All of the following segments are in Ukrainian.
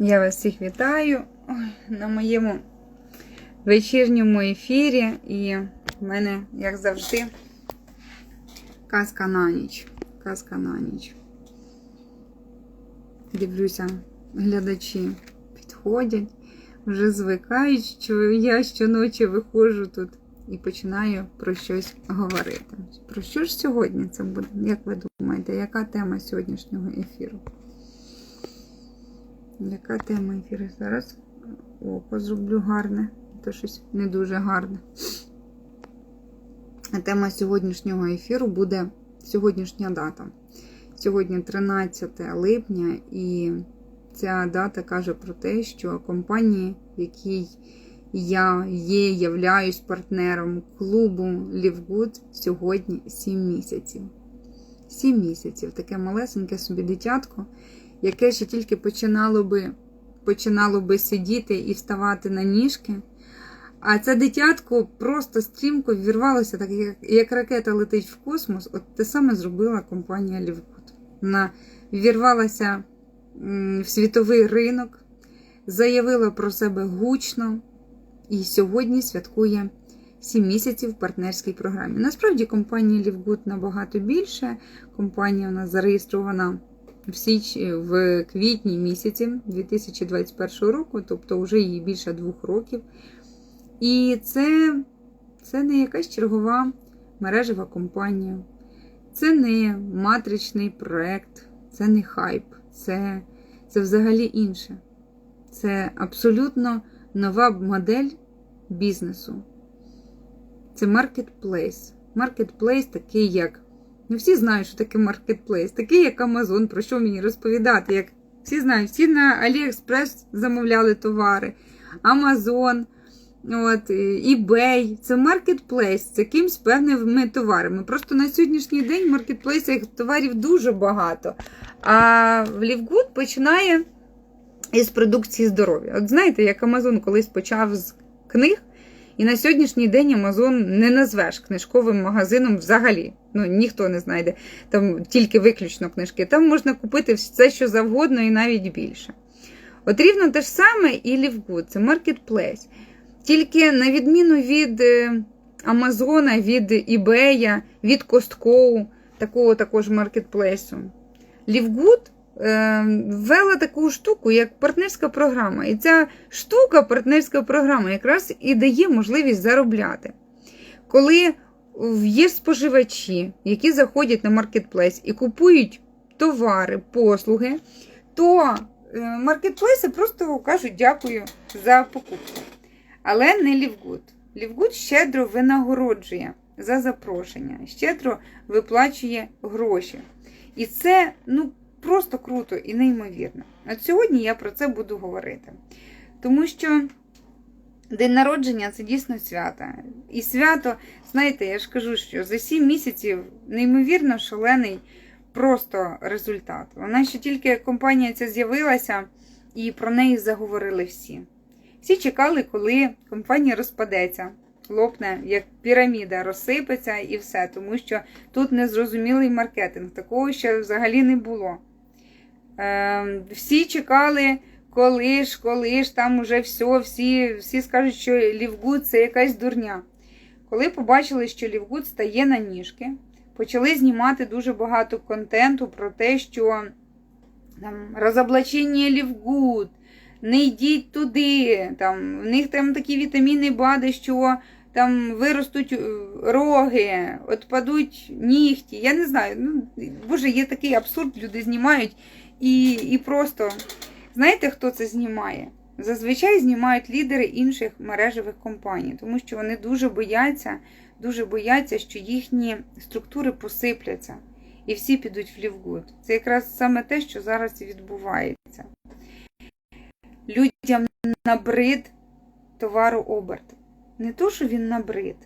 Я вас всіх вітаю на моєму вечірньому ефірі. І в мене, як завжди, казка на ніч. Казка на ніч. Дивлюся, глядачі підходять, вже звикають, що я щоночі виходжу тут і починаю про щось говорити. Про що ж сьогодні це буде? Як ви думаєте, яка тема сьогоднішнього ефіру? Яка тема ефіру? Зараз око зроблю гарне, то щось не дуже гарне. Тема сьогоднішнього ефіру буде сьогоднішня дата. Сьогодні 13 липня, і ця дата каже про те, що компанії, в якій я є, являюсь партнером клубу Livegood, сьогодні 7 місяців. 7 місяців. Таке малесеньке собі дитятко, яке ще тільки починало би, починало би сидіти і вставати на ніжки. А це дитятко просто стрімко ввірвалося, так як, як ракета летить в космос. От те саме зробила компанія Лівгуд. Вона ввірвалася в світовий ринок, заявила про себе гучно і сьогодні святкує 7 місяців в партнерській програмі. Насправді компанія Лівгуд набагато більше. Компанія у нас зареєстрована в січ в квітні місяці 2021 року, тобто вже їй більше двох років. І це, це не якась чергова мережева компанія, це не матричний проект, це не хайп, це, це взагалі інше. Це абсолютно нова модель бізнесу. Це маркетплейс. Маркетплейс такий, як. Ну, всі знають, що таке маркетплейс, такий, як Amazon, про що мені розповідати. Як Всі знають, всі на AliExpress замовляли товари, Amazon, от, eBay. Це маркетплейс з якимсь певними товарами. Просто на сьогоднішній день в маркетплейсах товарів дуже багато. А Лівгуд починає із продукції здоров'я. От знаєте, як Amazon колись почав з книг. І на сьогоднішній день Amazon не назвеш книжковим магазином взагалі. Ну, ніхто не знайде. Там тільки виключно книжки. Там можна купити все, що завгодно, і навіть більше. От рівно те ж саме і Лівгуд, це маркетплейс. Тільки на відміну від Амазона, від eBay, від Costco, такого також маркетплейсу. Лівгуд ввела таку штуку, як партнерська програма. І ця штука, партнерська програма, якраз і дає можливість заробляти. Коли є споживачі, які заходять на маркетплейс і купують товари, послуги, то маркетплейси просто кажуть дякую за покупку. Але не Лівгуд. Лівгуд щедро винагороджує за запрошення, щедро виплачує гроші. І це, ну, Просто круто і неймовірно. От сьогодні я про це буду говорити. Тому що день народження це дійсно свято. І свято, знаєте, я ж кажу, що за 7 місяців неймовірно шалений просто результат. Вона ще тільки компанія ця з'явилася, і про неї заговорили всі. Всі чекали, коли компанія розпадеться. Лопне, як піраміда, розсипеться і все, тому що тут незрозумілий маркетинг, такого ще взагалі не було. Е, всі чекали, коли ж, коли ж там уже все, всі всі скажуть, що Лівгуд це якась дурня. Коли побачили, що Лівгуд стає на ніжки, почали знімати дуже багато контенту про те, що там розоблачення Лівгуд, не йдіть туди, там, в них там такі вітаміни БАДи, що там виростуть роги, отпадуть нігті. Я не знаю. ну, Боже, є такий абсурд, люди знімають. І і просто, знаєте, хто це знімає? Зазвичай знімають лідери інших мережевих компаній, тому що вони дуже бояться, дуже бояться, що їхні структури посипляться і всі підуть в лівгуд. Це якраз саме те, що зараз відбувається. Людям набрид товарооберт. Не то, що він набрид,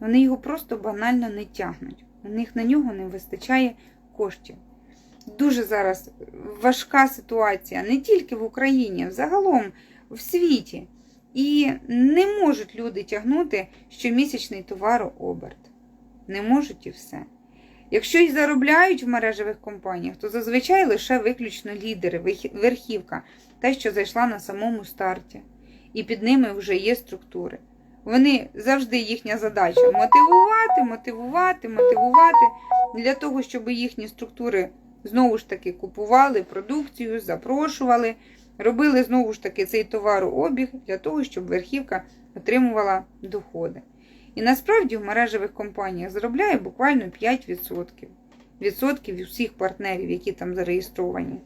вони його просто банально не тягнуть. У них на нього не вистачає коштів. Дуже зараз важка ситуація не тільки в Україні, а загалом в світі. І не можуть люди тягнути щомісячний товарооберт. Не можуть і все. Якщо й заробляють в мережевих компаніях, то зазвичай лише виключно лідери, верхівка, та, що зайшла на самому старті. І під ними вже є структури. Вони завжди їхня задача мотивувати, мотивувати, мотивувати для того, щоб їхні структури знову ж таки купували продукцію, запрошували, робили знову ж таки цей товарообіг для того, щоб верхівка отримувала доходи. І насправді в мережевих компаніях заробляє буквально 5% відсотків від всіх партнерів, які там зареєстровані.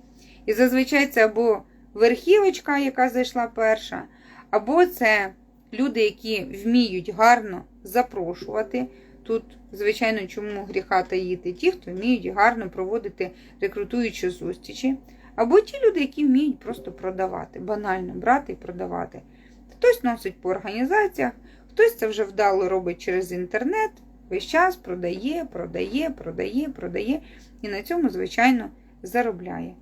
І зазвичай це або верхівочка, яка зайшла перша, або це люди, які вміють гарно запрошувати. Тут, звичайно, чому гріха таїти? Ті, хто вміють гарно проводити рекрутуючі зустрічі, або ті люди, які вміють просто продавати, банально брати і продавати. Хтось носить по організаціях, хтось це вже вдало робить через інтернет, весь час продає, продає, продає, продає, і на цьому, звичайно, заробляє.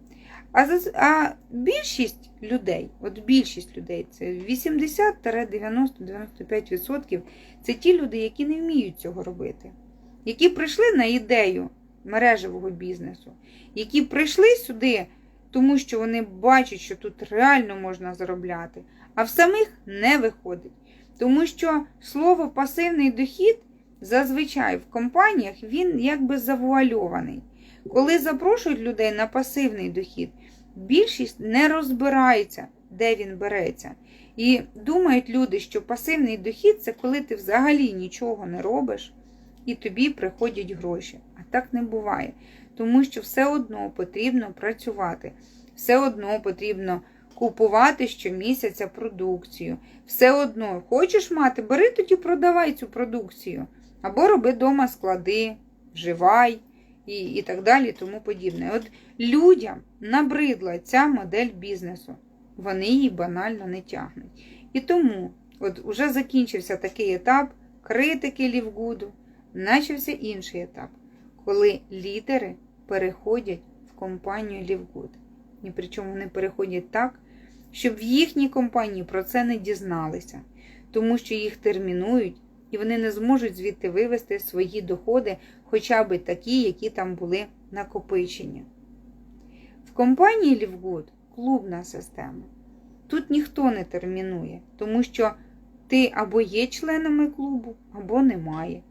А, а більшість людей, от більшість людей, це 80-90-95% це ті люди, які не вміють цього робити, які прийшли на ідею мережевого бізнесу, які прийшли сюди, тому що вони бачать, що тут реально можна заробляти, а в самих не виходить. Тому що слово пасивний дохід зазвичай в компаніях він якби завуальований. Коли запрошують людей на пасивний дохід, більшість не розбирається, де він береться. І думають люди, що пасивний дохід це коли ти взагалі нічого не робиш і тобі приходять гроші. А так не буває. Тому що все одно потрібно працювати, все одно потрібно купувати щомісяця продукцію. Все одно хочеш мати, бери тоді продавай цю продукцію. Або роби вдома склади, вживай і, і так далі, тому подібне. От людям набридла ця модель бізнесу. Вони її банально не тягнуть. І тому, от уже закінчився такий етап критики Лівгуду, почався інший етап, коли лідери переходять в компанію Лівгуд. І причому вони переходять так, щоб в їхній компанії про це не дізналися, тому що їх термінують і вони не зможуть звідти вивести свої доходи, хоча б такі, які там були накопичені. В компанії Лівгуд клубна система. Тут ніхто не термінує, тому що ти або є членами клубу, або немає.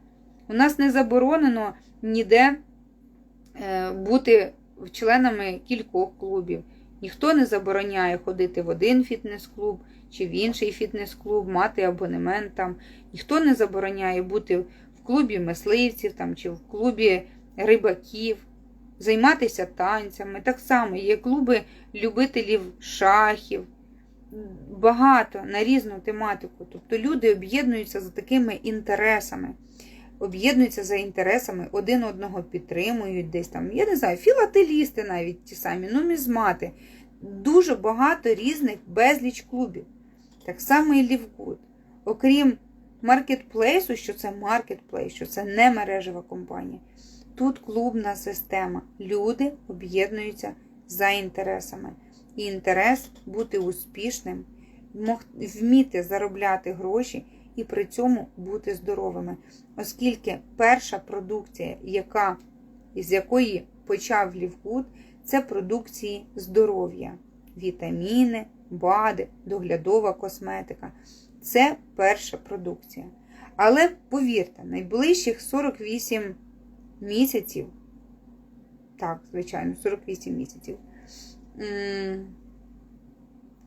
У нас не заборонено ніде е, бути членами кількох клубів. Ніхто не забороняє ходити в один фітнес-клуб чи в інший фітнес-клуб, мати абонемент там. Ніхто не забороняє бути в клубі мисливців там, чи в клубі рибаків, займатися танцями. Так само є клуби любителів шахів. Багато на різну тематику. Тобто люди об'єднуються за такими інтересами. Об'єднуються за інтересами, один одного підтримують десь там. Я не знаю, філателісти навіть ті самі, нумізмати. Дуже багато різних безліч клубів. Так само і Лівгуд. Окрім маркетплейсу, що це маркетплейс, що це не мережева компанія. Тут клубна система. Люди об'єднуються за інтересами. І інтерес бути успішним, вміти заробляти гроші і при цьому бути здоровими. Оскільки перша продукція, яка, з якої почав Лівгуд, це продукції здоров'я, вітаміни, БАДи, доглядова косметика. Це перша продукція. Але повірте, найближчих 48 місяців, так, звичайно, 48 місяців.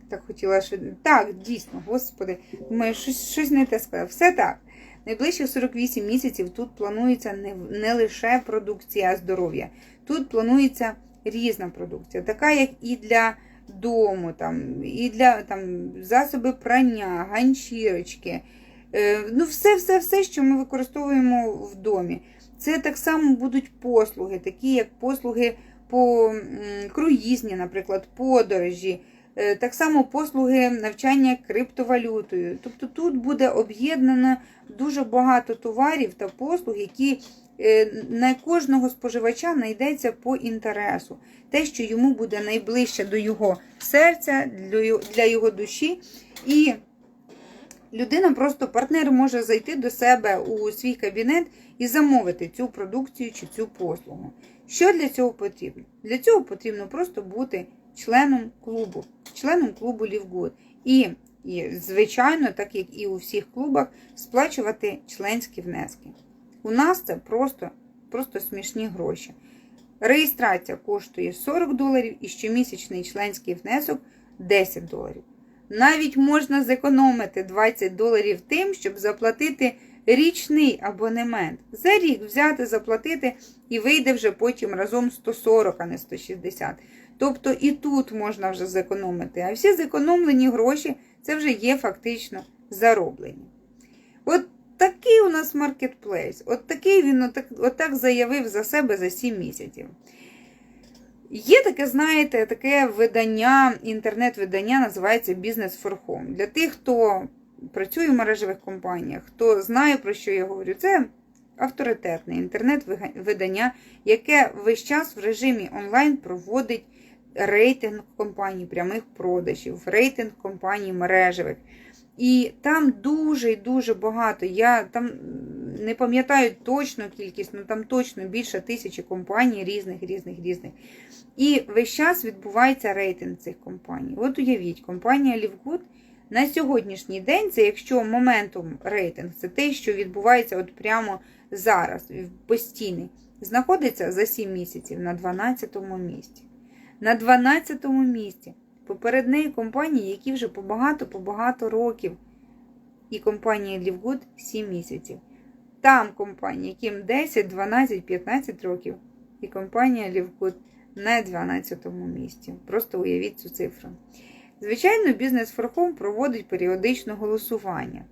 Так хотіла що. Так, дійсно, господи, думаю, щось, щось не те сказав. Все так. Найближчих 48 місяців тут планується не, не лише продукція здоров'я, тут планується різна продукція, така як і для дому, там, і для там, засоби прання, ганчірочки. Е, ну, все, все, все, що ми використовуємо в домі. Це так само будуть послуги, такі як послуги по круїзні, наприклад, подорожі. Так само послуги навчання криптовалютою. Тобто тут буде об'єднано дуже багато товарів та послуг, які на кожного споживача знайдеться по інтересу. Те, що йому буде найближче до його серця, для його душі. І Людина просто партнер може зайти до себе у свій кабінет і замовити цю продукцію чи цю послугу. Що для цього потрібно? Для цього потрібно просто бути членом клубу, членом клубу Лівгуд. І, і, звичайно, так як і у всіх клубах, сплачувати членські внески. У нас це просто, просто смішні гроші. Реєстрація коштує 40 доларів і щомісячний членський внесок 10 доларів. Навіть можна зекономити 20 доларів тим, щоб заплатити річний абонемент. За рік взяти, заплатити і вийде вже потім разом 140, а не 160. Тобто і тут можна вже зекономити. А всі зекономлені гроші це вже є фактично зароблені. От такий у нас маркетплейс. От такий він отак, отак заявив за себе за 7 місяців. Є таке, знаєте, таке видання, інтернет-видання називається Business for Home. Для тих, хто працює в мережевих компаніях, хто знає, про що я говорю, це авторитетне інтернет-видання, яке весь час в режимі онлайн проводить рейтинг компаній прямих продажів, рейтинг компаній мережевих. І там дуже і дуже багато. Я там не пам'ятаю точну кількість, але там точно більше тисячі компаній різних, різних, різних. І весь час відбувається рейтинг цих компаній. От уявіть, компанія Лівгуд на сьогоднішній день, це якщо моментум рейтинг, це те, що відбувається от прямо зараз, постійний, знаходиться за 7 місяців на 12-му місці. На 12-му місці. Поперед неї компанії, які вже побагато-побагато років. І компанія Лівгуд 7 місяців. Там компанії, яким 10, 12, 15 років. І компанія Лівгуд на 12-му місці. Просто уявіть цю цифру. Звичайно, бізнес Home проводить періодичне голосування.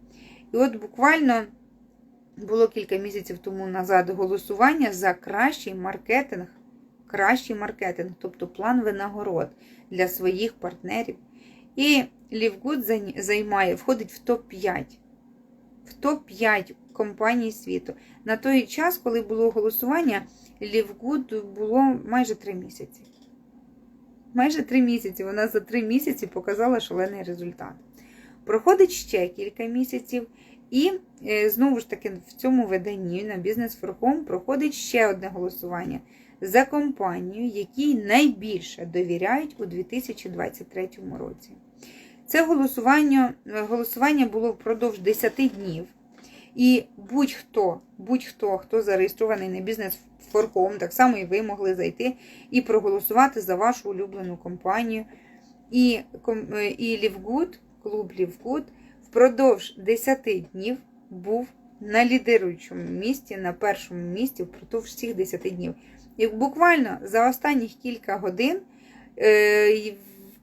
І от буквально було кілька місяців тому назад голосування за кращий маркетинг, кращий маркетинг, тобто план винагород для своїх партнерів. І Лівгуд займає, входить в топ-5. В топ-5 компаній світу. На той час, коли було голосування, Лівгуд було майже 3 місяці. Майже 3 місяці. Вона за 3 місяці показала шалений результат. Проходить ще кілька місяців, і е, знову ж таки в цьому виданні на for Home проходить ще одне голосування за компанію, якій найбільше довіряють у 2023 році. Це голосування голосування було впродовж 10 днів. І будь-хто, будь-хто, хто зареєстрований на бізнес форком, так само і ви могли зайти і проголосувати за вашу улюблену компанію. І і Лівгуд, клуб Лівгуд впродовж 10 днів був на лідируючому місці, на першому місці впродовж всіх 10 днів. І буквально за останніх кілька годин е,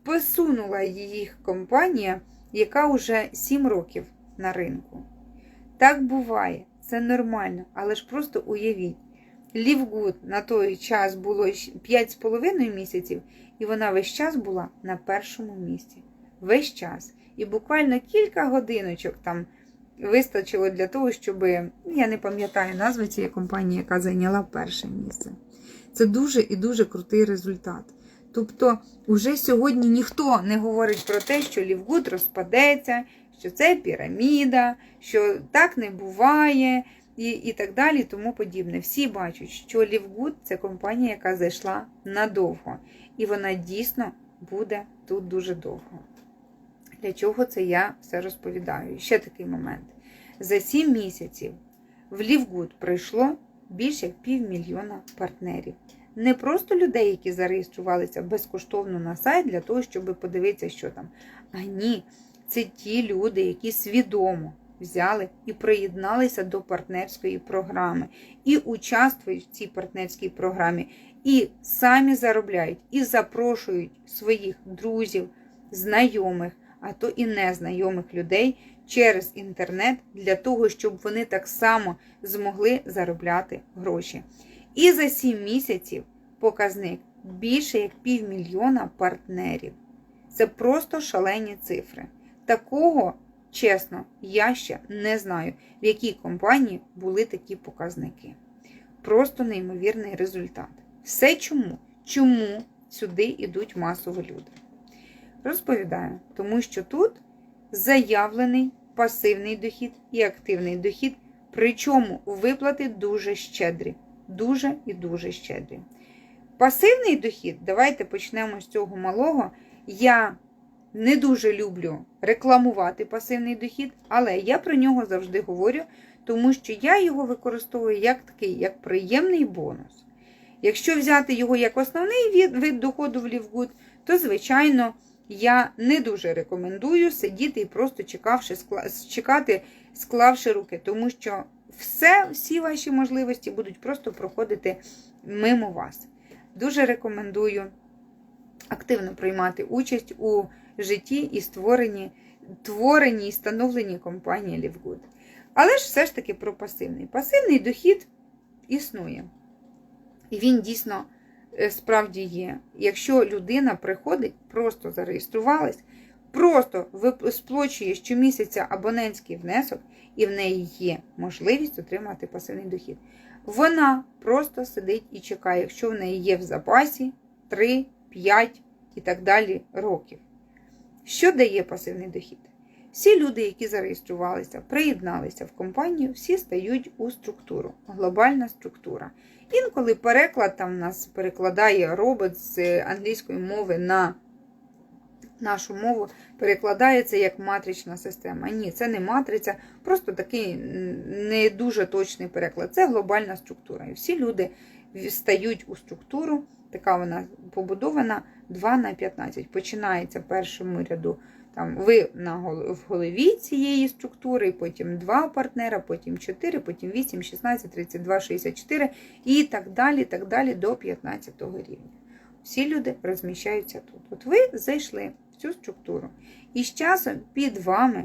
посунула їх компанія, яка вже 7 років на ринку. Так буває, це нормально, але ж просто уявіть. Лівгуд на той час було 5,5 місяців, і вона весь час була на першому місці. Весь час. І буквально кілька годиночок там вистачило для того, щоб я не пам'ятаю назви цієї компанії, яка зайняла перше місце. Це дуже і дуже крутий результат. Тобто, уже сьогодні ніхто не говорить про те, що Лівгуд розпадеться, що це піраміда, що так не буває, і і так далі, тому подібне. Всі бачать, що Лівгуд це компанія, яка зайшла надовго. І вона дійсно буде тут дуже довго. Для чого це я все розповідаю? Ще такий момент. За 7 місяців в Лівгуд прийшло більше як півмільйона партнерів. Не просто людей, які зареєструвалися безкоштовно на сайт для того, щоб подивитися, що там. А ні, це ті люди, які свідомо взяли і приєдналися до партнерської програми, і участвують в цій партнерській програмі, і самі заробляють, і запрошують своїх друзів, знайомих, а то і незнайомих людей через інтернет для того, щоб вони так само змогли заробляти гроші. І за 7 місяців показник більше як півмільйона партнерів. Це просто шалені цифри. Такого, чесно, я ще не знаю, в якій компанії були такі показники. Просто неймовірний результат. Все чому? Чому сюди йдуть масово люди? Розповідаю, тому що тут заявлений пасивний дохід і активний дохід. Причому виплати дуже щедрі. Дуже і дуже щедрі. Пасивний дохід, давайте почнемо з цього малого. Я не дуже люблю рекламувати пасивний дохід, але я про нього завжди говорю, тому що я його використовую як такий, як приємний бонус. Якщо взяти його як основний вид доходу в Лівгуд, то, звичайно, я не дуже рекомендую сидіти і просто чекавши, чекати, склавши руки, тому що все, всі ваші можливості будуть просто проходити мимо вас. Дуже рекомендую активно приймати участь у житті і створенні, творенні і становленні компанії Лівгуд. Але ж все ж таки про пасивний. Пасивний дохід існує. І він дійсно справді є. Якщо людина приходить, просто зареєструвалась, просто сплачує щомісяця абонентський внесок, і в неї є можливість отримати пасивний дохід. Вона просто сидить і чекає, якщо в неї є в запасі 3, 5 і так далі років. Що дає пасивний дохід? Всі люди, які зареєструвалися, приєдналися в компанію, всі стають у структуру, глобальна структура. Інколи переклад там нас перекладає робот з англійської мови на нашу мову, перекладається як матрична система. Ні, це не матриця, просто такий не дуже точний переклад. Це глобальна структура. І всі люди стають у структуру, така вона побудована 2 на 15. Починається в першому ряду. Там ви на в голові цієї структури, потім два партнера, потім 4, потім 8, 16, 32, 64 і так далі, так далі до 15 рівня. Всі люди розміщаються тут. От ви зайшли в цю структуру. І з часом під вами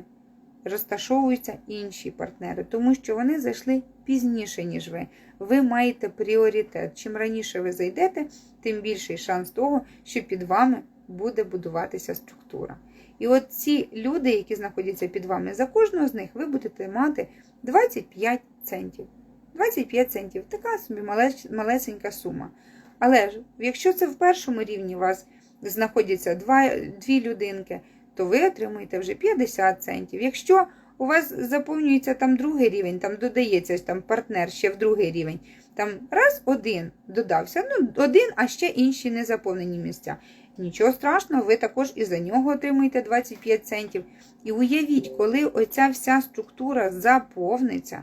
розташовуються інші партнери, тому що вони зайшли пізніше, ніж ви. Ви маєте пріоритет. Чим раніше ви зайдете, тим більший шанс того, що під вами буде будуватися структура. І от ці люди, які знаходяться під вами, за кожного з них ви будете мати 25 центів. 25 центів така собі малесенька сума. Але ж, якщо це в першому рівні у вас знаходяться два, дві людинки, то ви отримуєте вже 50 центів. Якщо у вас заповнюється там другий рівень, там додається там партнер ще в другий рівень, там раз один додався, ну один, а ще інші незаповнені місця. Нічого страшного, ви також і за нього отримуєте 25 центів. І уявіть, коли оця вся структура заповниться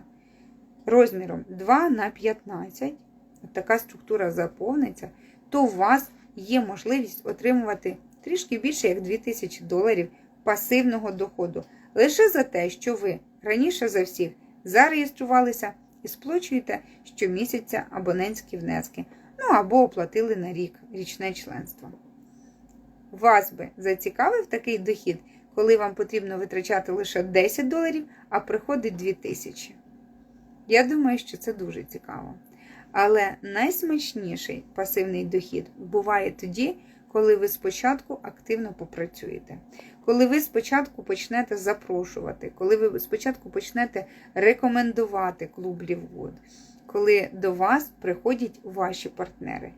розміром 2 на 15, така структура заповниться, то у вас є можливість отримувати трішки більше як 2000 доларів пасивного доходу. Лише за те, що ви раніше за всіх зареєструвалися і сплачуєте щомісяця абонентські внески, ну або оплатили на рік річне членство. Вас би зацікавив такий дохід, коли вам потрібно витрачати лише 10 доларів, а приходить 2000. Я думаю, що це дуже цікаво. Але найсмачніший пасивний дохід буває тоді, коли ви спочатку активно попрацюєте, коли ви спочатку почнете запрошувати, коли ви спочатку почнете рекомендувати клуб Лівгуд, коли до вас приходять ваші партнери.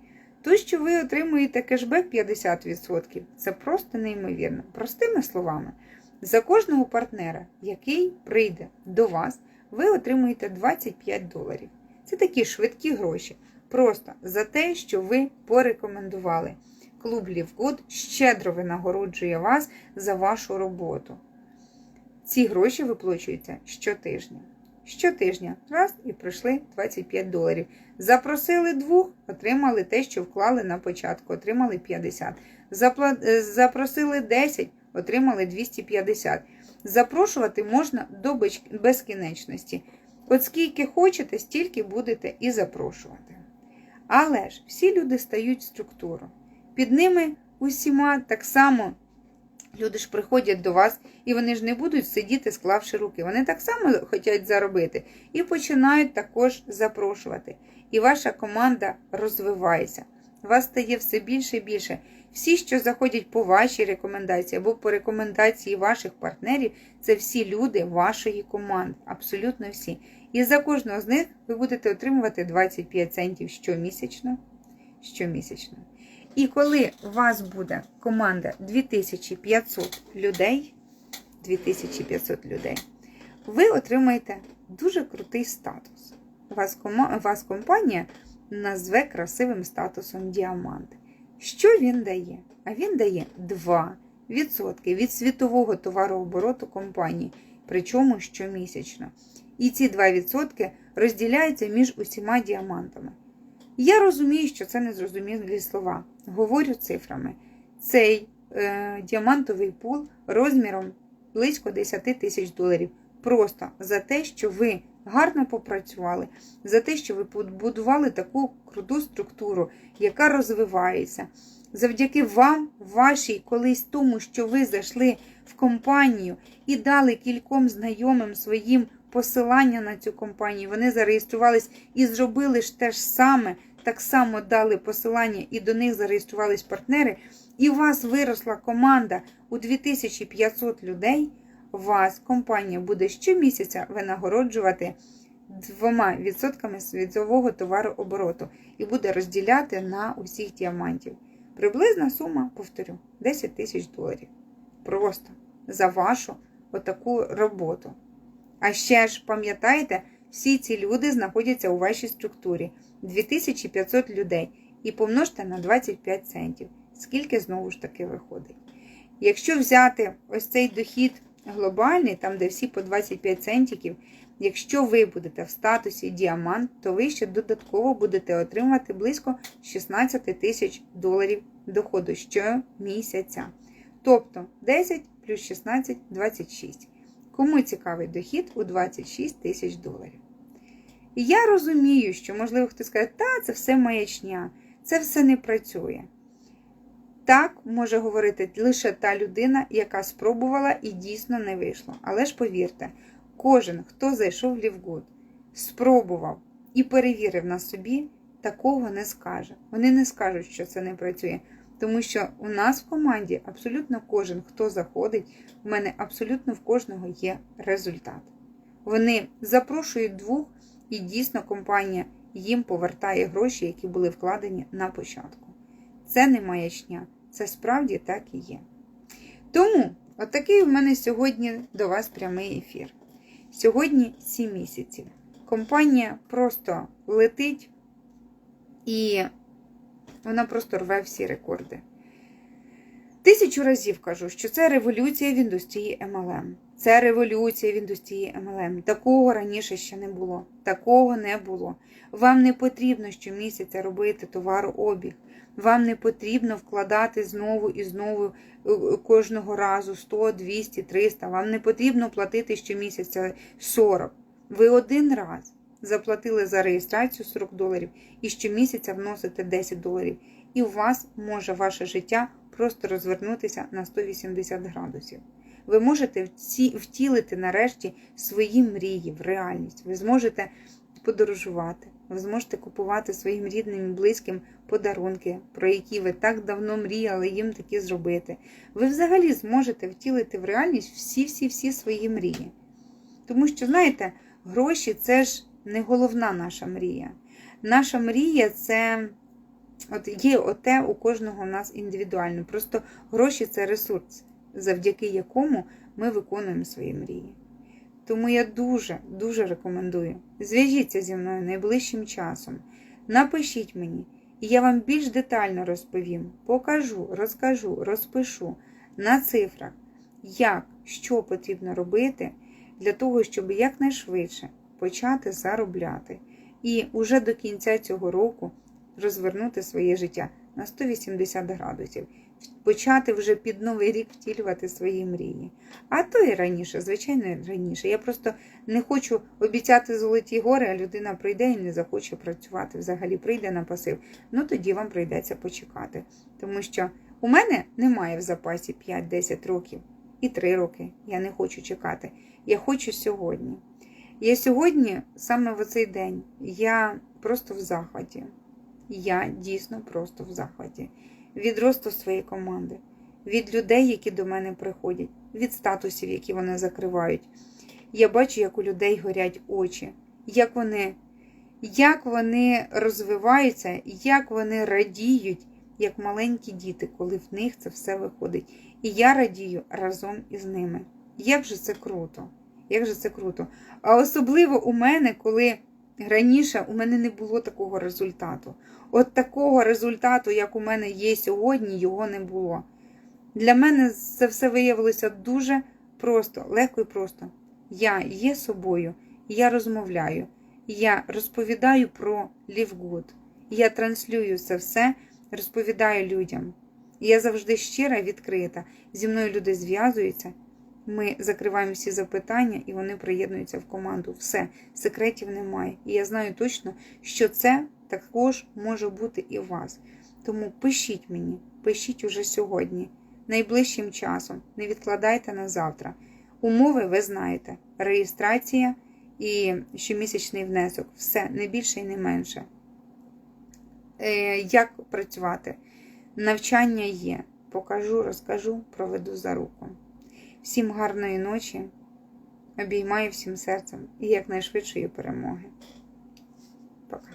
То, що ви отримуєте кешбек 50%, це просто неймовірно. Простими словами, за кожного партнера, який прийде до вас, ви отримуєте 25 доларів. Це такі швидкі гроші. Просто за те, що ви порекомендували. Клуб Лівгуд щедро винагороджує вас за вашу роботу. Ці гроші виплачуються щотижня. Щотижня раз і пройшли 25 доларів. Запросили двох, отримали те, що вклали на початку, отримали 50. Запла... Е, запросили 10, отримали 250. Запрошувати можна до безкінечності. От скільки хочете, стільки будете і запрошувати. Але ж всі люди стають структуру. Під ними усіма так само люди ж приходять до вас, і вони ж не будуть сидіти, склавши руки. Вони так само хочуть заробити і починають також запрошувати. І ваша команда розвивається. Вас стає все більше і більше. Всі, що заходять по вашій рекомендації або по рекомендації ваших партнерів, це всі люди вашої команди. Абсолютно всі. І за кожного з них ви будете отримувати 25 центів щомісячно. щомісячно. І коли у вас буде команда 2500 людей, 2500 людей, ви отримаєте дуже крутий статус. Вас. Вас компанія назве красивим статусом діамант. Що він дає? А він дає 2% від світового товарообороту компанії, причому щомісячно. І ці 2% розділяються між усіма діамантами. Я розумію, що це незрозумілі слова. Говорю цифрами. Цей е, діамантовий пул розміром близько 10 тисяч доларів. Просто за те, що ви гарно попрацювали, за те, що ви побудували таку круту структуру, яка розвивається. Завдяки вам, вашій колись тому, що ви зайшли в компанію і дали кільком знайомим своїм посилання на цю компанію. Вони зареєструвались і зробили ж те ж саме, так само дали посилання, і до них зареєструвались партнери. І у вас виросла команда у 2500 людей. Вас компанія буде щомісяця винагороджувати двома відсотками світового товарообороту і буде розділяти на усіх діамантів. Приблизна сума, повторю, 10 тисяч доларів. Просто за вашу отаку роботу. А ще ж, пам'ятаєте, всі ці люди знаходяться у вашій структурі 2500 людей і помножте на 25 центів. Скільки знову ж таки виходить? Якщо взяти ось цей дохід глобальний, там де всі по 25 центиків, якщо ви будете в статусі діамант, то ви ще додатково будете отримувати близько 16 тисяч доларів доходу щомісяця. Тобто 10 плюс 16 26. Кому цікавий дохід у 26 тисяч доларів. І я розумію, що, можливо, хтось скаже, та, це все маячня, це все не працює. Так може говорити лише та людина, яка спробувала і дійсно не вийшло. Але ж повірте, кожен, хто зайшов в Лівгуд, спробував і перевірив на собі, такого не скаже. Вони не скажуть, що це не працює. Тому що у нас в команді абсолютно кожен, хто заходить, у мене абсолютно в кожного є результат. Вони запрошують двох, і дійсно компанія їм повертає гроші, які були вкладені на початку. Це не маячня, це справді так і є. Тому, отакий в мене сьогодні до вас прямий ефір. Сьогодні 7 місяців. Компанія просто летить і вона просто рве всі рекорди. Тисячу разів кажу, що це революція в індустрії MLM. Це революція в індустрії MLM. Такого раніше ще не було. Такого не було. Вам не потрібно щомісяця робити товарообіг. Вам не потрібно вкладати знову і знову кожного разу 100, 200, 300. Вам не потрібно платити щомісяця 40. Ви один раз заплатили за реєстрацію 40 доларів і щомісяця вносите 10 доларів. І у вас може ваше життя просто розвернутися на 180 градусів. Ви можете втілити нарешті свої мрії в реальність. Ви зможете подорожувати, ви зможете купувати своїм рідним і близьким подарунки, про які ви так давно мріяли їм такі зробити. Ви взагалі зможете втілити в реальність всі-всі-всі свої мрії. Тому що, знаєте, гроші це ж не головна наша мрія. Наша мрія це от є оте у кожного в нас індивідуально. Просто гроші це ресурс, завдяки якому ми виконуємо свої мрії. Тому я дуже-дуже рекомендую. Зв'яжіться зі мною найближчим часом. Напишіть мені, і я вам більш детально розповім, покажу, розкажу, розпишу на цифрах, як, що потрібно робити для того, щоб якнайшвидше почати заробляти. І уже до кінця цього року розвернути своє життя на 180 градусів, почати вже під новий рік втілювати свої мрії. А то і раніше, звичайно, раніше. Я просто не хочу обіцяти золоті гори, а людина прийде і не захоче працювати. Взагалі прийде на пасив. Ну тоді вам прийдеться почекати. Тому що у мене немає в запасі 5-10 років і 3 роки. Я не хочу чекати. Я хочу сьогодні. Я сьогодні, саме в цей день, я просто в захваті. Я дійсно просто в захваті. Від росту своєї команди, від людей, які до мене приходять, від статусів, які вони закривають. Я бачу, як у людей горять очі, як вони як вони розвиваються, як вони радіють, як маленькі діти, коли в них це все виходить. І я радію разом із ними. Як же це круто! Як же це круто. А особливо у мене, коли раніше у мене не було такого результату. От такого результату, як у мене є сьогодні, його не було. Для мене це все виявилося дуже просто, легко і просто. Я є собою, я розмовляю, я розповідаю про Лівгуд. Я транслюю це все, розповідаю людям. Я завжди щира, відкрита. Зі мною люди зв'язуються. Ми закриваємо всі запитання, і вони приєднуються в команду. Все, секретів немає. І я знаю точно, що це також може бути і у вас. Тому пишіть мені, пишіть уже сьогодні, найближчим часом. Не відкладайте на завтра. Умови ви знаєте: реєстрація і щомісячний внесок. Все, не більше і не менше. Е, Як працювати? Навчання є. Покажу, розкажу, проведу за руку. Всім гарної ночі. Обіймаю всім серцем і якнайшвидшої перемоги. Пока.